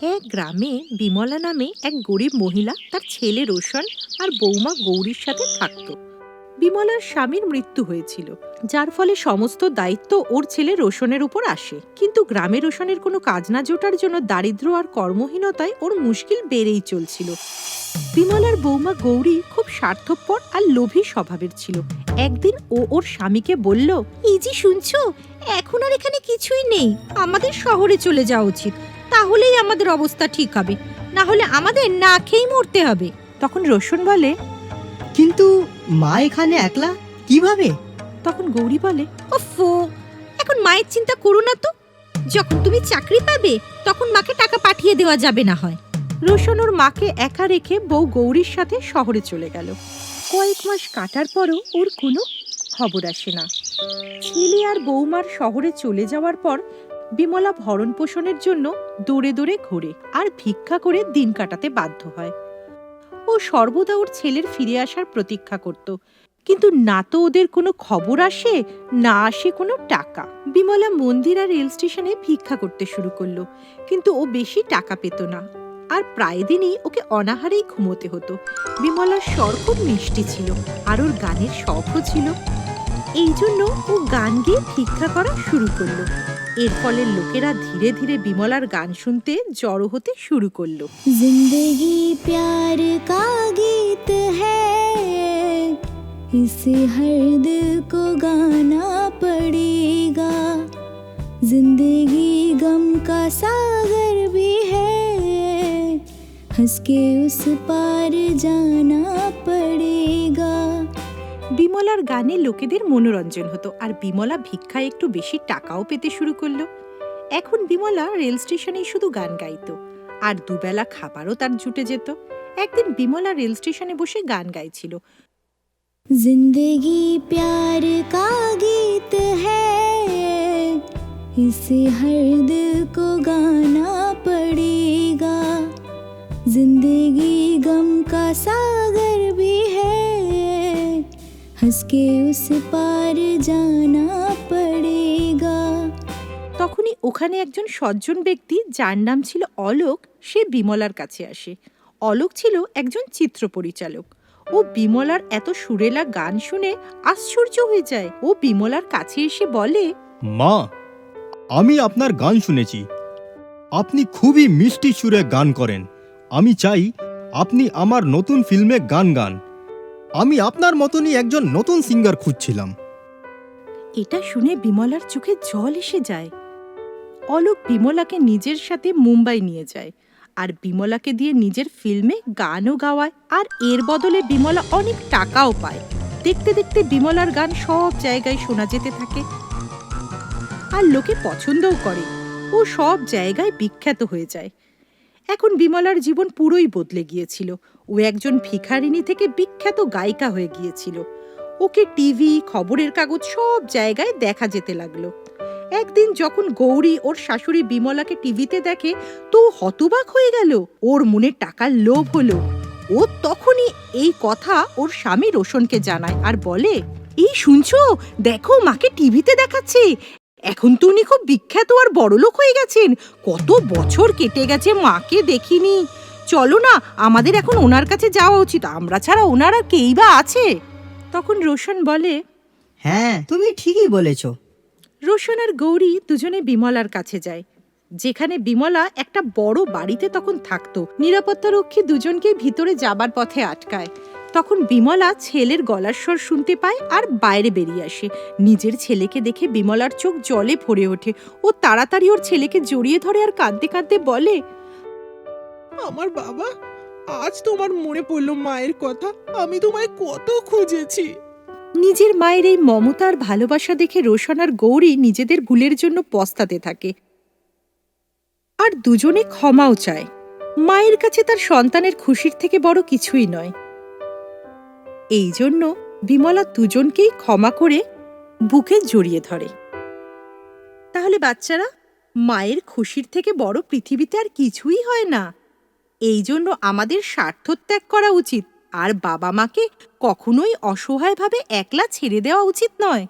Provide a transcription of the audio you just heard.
এক গ্রামে বিমলা নামে এক গরিব মহিলা তার ছেলে রোশন আর বৌমা গৌরীর সাথে থাকত। বিমলার স্বামীর মৃত্যু হয়েছিল, যার ফলে সমস্ত দায়িত্ব ওর ছেলে রোশনের উপর আসে। কিন্তু গ্রামে রোশনের কোনো কাজ না জোটার জন্য দারিদ্র্য আর কর্মহীনতায় ওর মুশকিল বেড়েই চলছিল। বিমলার বৌমা গৌরী খুব স্বার্থপর আর লোভী স্বভাবের ছিল। একদিন ও ওর স্বামীকে বলল, এই যে শুনছো, এখন আর এখানে কিছুই নেই। আমাদের শহরে চলে যাওয়া উচিত। তাহলেই আমাদের অবস্থা ঠিক হবে। না হলে আমাদের না খেয়েই মরতে হবে। তখন রোশন বলে কিন্তু মা এখানে একলা? কীভাবে? তখন গৌরী বলে ওফো এখন মায়ের চিন্তা করো না তো। যখন তুমি চাকরি পাবে তখন মাকে টাকা পাঠিয়ে দেওয়া যাবে না হয়। রোশন ওর মাকে একা রেখে বউ গৌরীর সাথে শহরে চলে গেল। কয়েক মাস কাটার পরও ওর কোনো খবর আসে না। ছেলে আর বৌমার শহরে চলে যাওয়ার পর বিমলা ভরণ পোষণের জন্য দৌড়ে দৌড়ে ঘোরে আর ভিক্ষা করে দিন কাটাতে বাধ্য হয়। ও সর্বদা ওর ছেলের ফিরে আসার প্রতীক্ষা করত। কিন্তু না তো ওদের কোনো খবর আসে, না আসে কোনো টাকা। বিমলা মন্দির আর রেল স্টেশনে ভিক্ষা করতে শুরু করল, কিন্তু ও বেশি টাকা পেত না। আর প্রায় দিনই ওকে অনাহারেই ঘুমোতে হতো। বিমলার স্বর খুব মিষ্টি ছিল আর ওর গানের শখও ছিল। এই জন্য ও গান গেয়ে ভিক্ষা করা শুরু করল। এর ফলে লোকেরা ধীরে ধীরে বিমলার গান শুনতে জড়ো হতে শুরু করলো जिंदगी प्यार का गीत है इसे हर दिल को गाना पड़ेगा जिंदगी गम का सागर भी है हंस के उस पार जाना पड़ेगा বিমলার গানে লোকেদের মনোরঞ্জন হতো আর বিমলা ভিক্ষায় একটু বেশি টাকাও পেতে শুরু করল। এখন বিমলা রেল স্টেশনেই শুধু গান গাইত আর দুবেলা খাবারও তার জুটে যেত। একদিন বিমলা রেল স্টেশনে বসে গান গাইছিল। জিন্দগি প্যার কা গীত হ্যাঁ হর কো গানা পড়েগা জিন্দগি গম কাসা हंस के उस पार जाना पड़ेगा তখনই ওখানে একজন সজ্জন ব্যক্তি যার নাম ছিল অলোক সে বিমলার কাছে আসে অলোক ছিল একজন চিত্র পরিচালক ও বিমলার এত সুরেলা গান শুনে আশ্চর্য হয়ে যায় ও বিমলার কাছে এসে বলে মা আমি আপনার গান শুনেছি আপনি খুবই মিষ্টি সুরে গান করেন আমি চাই আপনি আমার নতুন ফিল্মে গান গান আমি আপনার মতনই একজন নতুন সিঙ্গার খুঁজছিলাম। এটা শুনে বিমলার চোখে জল এসে যায়। অলোক বিমলাকে নিজের সাথে মুম্বাই নিয়ে যায় আর বিমলাকে দিয়ে নিজের ফিল্মে গানও গাওয়ায় আর এর বদলে বিমলা অনেক টাকাও পায়। দেখতে দেখতে বিমলার গান সব জায়গায় শোনা যেতে থাকে। আর লোকে পছন্দও করে। ও সব জায়গায় বিখ্যাত হয়ে যায়। এখন বিমলার জীবন পুরোই বদলে গিয়েছিল। ও একজন ভিখারিণী থেকে বিখ্যাত গায়িকা হয়ে গিয়েছিল। ওকে টিভি, খবরের কাগজ সব জায়গায় দেখা যেতে লাগল। একদিন যখন গৌরী ওর শাশুড়ি বিমলাকে টিভিতে দেখে, তো হতবাক হয়ে গেল। ওর মনে টাকার লোভ হলো। ও তখনই এই কথা ওর স্বামী রোশনকে জানায় আর বলে, এই শুনছো? দেখো, মাকে টিভিতে দেখাচ্ছে। এখন তো উনি খুব বিখ্যাত আর বড়লোক হয়ে গেছেন। কত বছর কেটে গেছে মাকে দেখিনি। চলো না আমাদের এখন ওনার কাছে যাওয়া উচিত। আমরা ছাড়া ওনার আর কেই বা আছে? তখন রোশন বলে হ্যাঁ তুমি ঠিকই বলেছ। রোশন আর গৌরী দুজনে বিমলার কাছে যায়। যেখানে বিমলা একটা বড় বাড়িতে তখন থাকতো। নিরাপত্তারক্ষী দুজনকে ভিতরে যাবার পথে আটকায়। তখন বিমলা ছেলের গলার স্বর শুনতে পায় আর বাইরে বেরিয়ে আসে। নিজের ছেলেকে দেখে বিমলার চোখ জলে ভরে ওঠে ও তাড়াতাড়ি ওর ছেলেকে জড়িয়ে ধরে আর কাঁদতে কাঁদতে বলে আমার বাবা আজ তোমার মনে পড়ল মায়ের কথা আমি তোমায় কত খুঁজেছি। নিজের মায়ের এই মমতার ভালোবাসা দেখে রোশন আর গৌরী নিজেদের ভুলের জন্য পস্তাতে থাকে। আর দুজনে ক্ষমাও চায়। মায়ের কাছে তার সন্তানের খুশির থেকে বড় কিছুই নয়। এই জন্য বিমলা দুজনকেই ক্ষমা করে বুকে জড়িয়ে ধরে। তাহলে বাচ্চারা, মায়ের খুশির থেকে বড় পৃথিবীতে আর কিছুই হয় না। এই জন্য আমাদের স্বার্থ ত্যাগ করা উচিত, আর বাবা মাকে কখনোই অসহায়ভাবে একলা ছেড়ে দেওয়া উচিত নয়।